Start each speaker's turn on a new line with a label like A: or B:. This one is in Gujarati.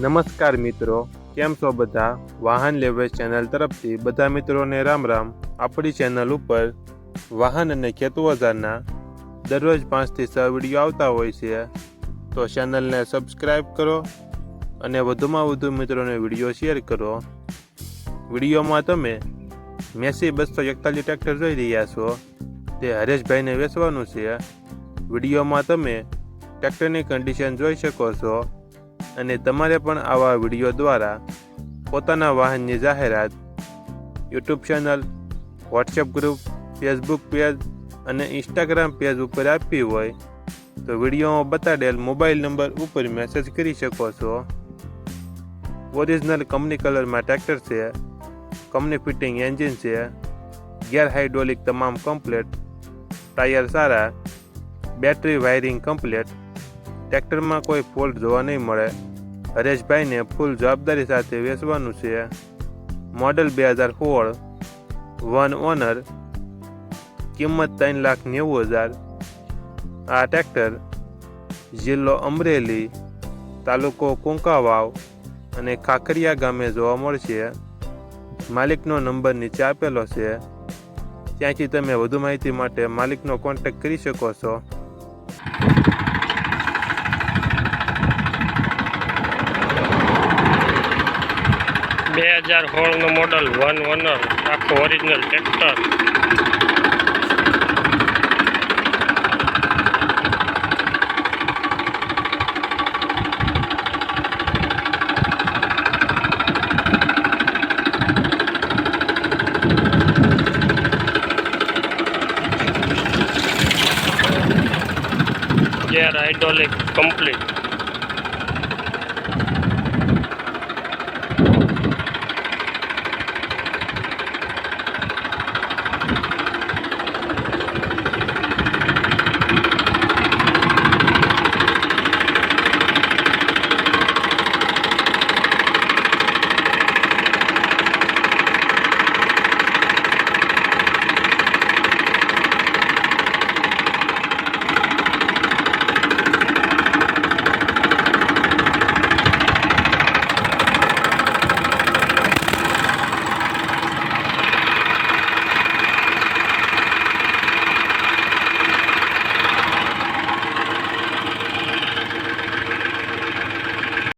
A: નમસ્કાર મિત્રો, કેમ છો બધા? વાહન લેવે ચેનલ તરફથી બધા મિત્રોને રામ રામ. આપણી ચેનલ ઉપર વાહન અને ખેતુ ઓજારના દરરોજ પાંચથી છ વીડિયો આવતા હોય છે. તો ચેનલને સબસ્ક્રાઈબ કરો અને વધુમાં વધુ મિત્રોને વીડિયો શેર કરો. વિડીયોમાં તમે મેસી બસો એકતાલીસ ટ્રેક્ટર જોઈ રહ્યા છો. તે હરેશભાઈને વેચવાનું છે. વિડીયોમાં તમે ટ્રેક્ટરની કન્ડિશન જોઈ શકો છો. અને તમારે પણ આવા વીડિયો દ્વારા પોતાના વાહનની જાહેરાત, YouTube channel, WhatsApp group, Facebook page અને ઇન્સ્ટાગ્રામ પેજ ઉપર આપવી હોય તો વિડીયોમાં બતાડેલ મોબાઈલ નંબર ઉપર મેસેજ કરી શકો છો. ઓરિજિનલ કંપની કલરમાં ટ્રેક્ટર છે, કંપની ફિટિંગ એન્જિન છે, ગેર હાઇડ્રોલિક તમામ કમ્પ્લેટ, ટાયર સારા, બેટરી વાયરિંગ કમ્પ્લેટ ટ્રેક્ટરમાં કોઈ ફોલ્ટ જોવા નહીં મળે. હરેશભાઈને ફૂલ જવાબદારી સાથે વેચવાનું છે. મોડલ બે હજાર સોળ. One owner. કિંમત ત્રણ લાખ નેવું હજાર. આ ટ્રેક્ટર જિલ્લો અમરેલી, તાલુકો કુંકાવાવ અને ખાખરિયા ગામે જોવા મળશે માલિકનો નંબર નીચે આપેલો છે. ત્યાંથી તમે વધુ માહિતી માટે માલિકનો કોન્ટેક્ટ કરી શકો છો.
B: બે હજાર સોળનું મોડલ વન ઓનર આખું original tractor gear hydraulic complete